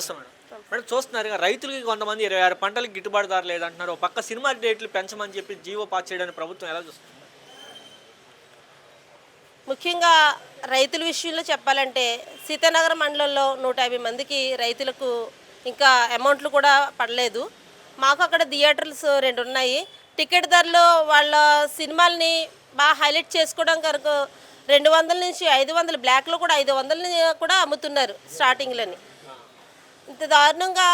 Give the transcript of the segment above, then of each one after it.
నమస్తే madam madam చూస్తున్నారు కదా, రైతులకి కొంతమంది ఇరవై ఆరు పంటలకు గిట్టుబాటు ధర లేదంటున్నారు. ఒక పక్క సినిమా రేట్లు పెంచమని చెప్పి జీవో పాస్ చేయడానికి ప్రభుత్వం ఎలా చూస్తుంది? ముఖ్యంగా రైతుల విషయంలో చెప్పాలంటే సీతానగరం మండలంలో నూట యాభై మందికి రైతులకు ఇంకా అమౌంట్లు కూడా పడలేదు. మాకు అక్కడ థియేటర్స్ రెండు ఉన్నాయి. టికెట్ ధరలు వాళ్ళ సినిమాల్ని బాగా హైలైట్ చేసుకోవడం కనుక రెండు వందల నుంచి ఐదు వందలు బ్లాక్లో కూడా ఐదు వందలని కూడా అమ్ముతున్నారు స్టార్టింగ్లోని. ఇంత దారుణంగా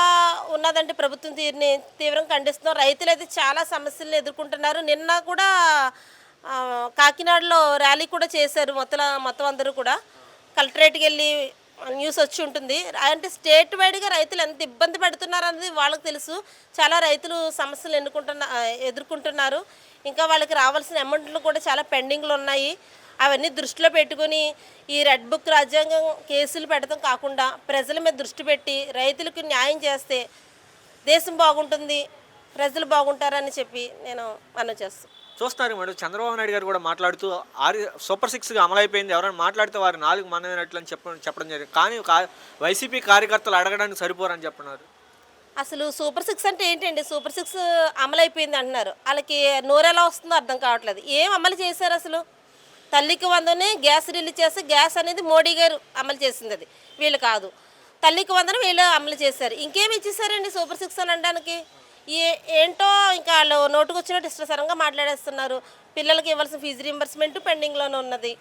ఉన్నదంటే ప్రభుత్వం తీరుని తీవ్రంగా ఖండిస్తున్నాం. రైతులు అయితే చాలా సమస్యలను ఎదుర్కొంటున్నారు. నిన్న కూడా కాకినాడలో ర్యాలీ కూడా చేశారు మొత్తం మొత్తం అందరూ కూడా. కలెక్టరేట్కి వెళ్ళి న్యూస్ వచ్చి ఉంటుంది. అంటే స్టేట్ వైడ్గా రైతులు ఎంత ఇబ్బంది పడుతున్నారు అనేది వాళ్ళకి తెలుసు. చాలా రైతులు సమస్యలు ఎన్నుకుంటున్న ఎదుర్కొంటున్నారు. ఇంకా వాళ్ళకి రావాల్సిన అమౌంట్లు కూడా చాలా పెండింగ్లు ఉన్నాయి. అవన్నీ దృష్టిలో పెట్టుకొని ఈ రెడ్ బుక్ రాజ్యాంగం కేసులు పెడతాం కాకుండా ప్రజల మీద దృష్టి పెట్టి రైతులకు న్యాయం చేస్తే దేశం బాగుంటుంది ప్రజలు బాగుంటారని చెప్పి నేను మనం చేస్తాను. చూస్తున్నారు మేడం చంద్రబాబు నాయుడు గారు కూడా మాట్లాడుతూ ఆరు సూపర్ సిక్స్గా అమలైపోయింది. ఎవరైనా మాట్లాడితే వారి నాలుగు మనమైనట్లు అని చెప్పడం చెప్పడం జరిగింది. కానీ వైసీపీ కార్యకర్తలు అడగడానికి సరిపోరని చెప్పినారు అసలు సూపర్ సిక్స్ అంటే ఏంటండి? సూపర్ సిక్స్ అమలు అయిపోయింది అంటున్నారు. వాళ్ళకి నోరు ఎలా వస్తుందో అర్థం కావట్లేదు. ఏం అమలు చేశారు అసలు? తల్లికి వందనే గ్యాస్ రిలీజ్ చేస్తే గ్యాస్ అనేది మోడీ గారు అమలు చేసింది అది. వీళ్ళు కాదు. తల్లికి వందన వీళ్ళు అమలు చేశారు. ఇంకేమి ఇచ్చేసారండి సూపర్ సిక్స్ అని అనడానికి? ఏ ఏంటో ఇంకా వాళ్ళు నోటుకు వచ్చినట్టు ఇష్టసరంగా మాట్లాడేస్తున్నారు. పిల్లలకి ఇవ్వాల్సిన ఫీజు రీంబర్స్మెంట్ పెండింగ్లోనే ఉన్నది.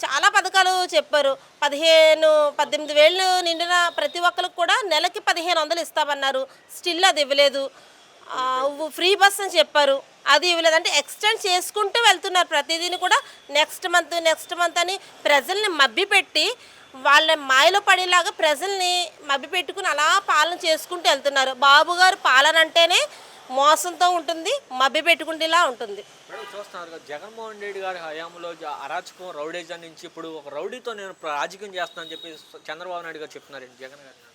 చాలా పథకాలు చెప్పారు. పదిహేను పద్దెనిమిది వేలు నిండిన ప్రతి ఒక్కరికి కూడా నెలకి పదిహేను వందలు ఇస్తామన్నారు. స్టిల్ అది ఇవ్వలేదు. ఫ్రీ బస్ అని చెప్పారు. అది ఇవ్వలేదు అంటే ఎక్స్టెండ్ చేసుకుంటూ వెళ్తున్నారు. ప్రతిదీని కూడా నెక్స్ట్ మంత్ నెక్స్ట్ మంత్ అని ప్రజల్ని మభ్యపెట్టి వాళ్ళ మాయలో పడేలాగా ప్రజల్ని మభ్యపెట్టుకుని అలా పాలన చేసుకుంటూ వెళ్తున్నారు. బాబు గారు పాలన అంటేనే మోసంతో ఉంటుంది మభ్య పెట్టుకుంటేలా ఉంటుంది చూస్తున్నారు జగన్మోహన్ రెడ్డి గారి హయాంలో అరాచకం రౌడీజం నుంచి ఇప్పుడు ఒక రౌడీతో నేను రాజకీయం చేస్తానని చెప్పి చంద్రబాబు నాయుడు గారు చెప్తున్నారు జగన్ గారు.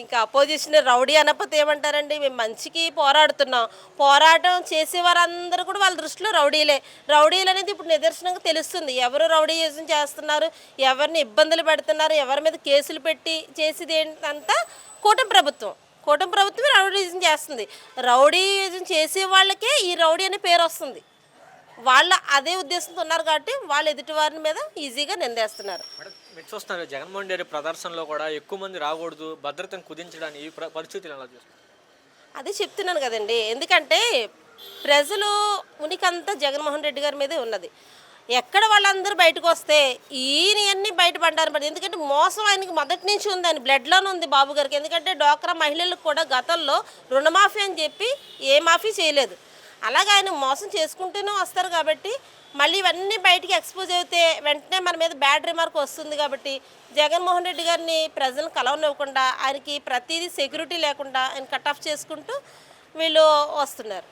ఇంకా అపోజిషన్ రౌడీ అనకపోతే ఏమంటారండి? మేము మంచికి పోరాడుతున్నాం. పోరాటం చేసే వారందరూ కూడా వాళ్ళ దృష్టిలో రౌడీలే. రౌడీలు అనేది ఇప్పుడు నిదర్శనంగా తెలుస్తుంది. ఎవరు రౌడీయిజం చేస్తున్నారు? ఎవరిని ఇబ్బందులు పెడుతున్నారు? ఎవరి మీద కేసులు పెట్టి చేసేది ఏంటంతా కూటమి ప్రభుత్వం. కూటమి ప్రభుత్వమే రౌడీయిజం చేస్తుంది. రౌడీయిజం చేసే వాళ్ళకే ఈ రౌడీ అనే పేరు వస్తుంది. వాళ్ళ అదే ఉద్దేశంతో ఉన్నారు కాబట్టి వాళ్ళు ఎదుటి వారి మీద ఈజీగా నిందేస్తున్నారు. మీరు చూస్తున్నారు జగన్మోహన్ రెడ్డి ప్రదర్శనలో కూడా ఎక్కువ మంది రాకూడదు భద్రతను కుదించడానికి ఈ ప్ర- పరిస్థితులు ఎలా అదే చెప్తున్నాను కదండి ఎందుకంటే ప్రజలు ఉనికంతా జగన్మోహన్ రెడ్డి గారి మీదే ఉన్నది. ఎక్కడ వాళ్ళందరూ బయటకు వస్తే ఈయన అన్ని బయటపడ్డారు మరి ఎందుకంటే మోసం ఆయనకి మొదటి నుంచి ఉంది ఆయన బ్లడ్లోనే ఉంది బాబు గారికి. ఎందుకంటే డోక్రా మహిళలకు కూడా గతంలో రుణమాఫీ అని చెప్పి ఏ మాఫీ చేయలేదు. అలాగే ఆయన మోసం చేసుకుంటూనే వస్తారు కాబట్టి మళ్ళీ ఇవన్నీ బయటికి ఎక్స్పోజ్ అయితే వెంటనే మన మీద బ్యాడ్ రిమార్క్ వస్తుంది కాబట్టి జగన్మోహన్ రెడ్డి గారిని ప్రజలను కలవనివ్వకుండా ఆయనకి ప్రతిదీ సెక్యూరిటీ లేకుండా ఆయన కట్ ఆఫ్ చేసుకుంటూ వీళ్ళు వస్తున్నారు.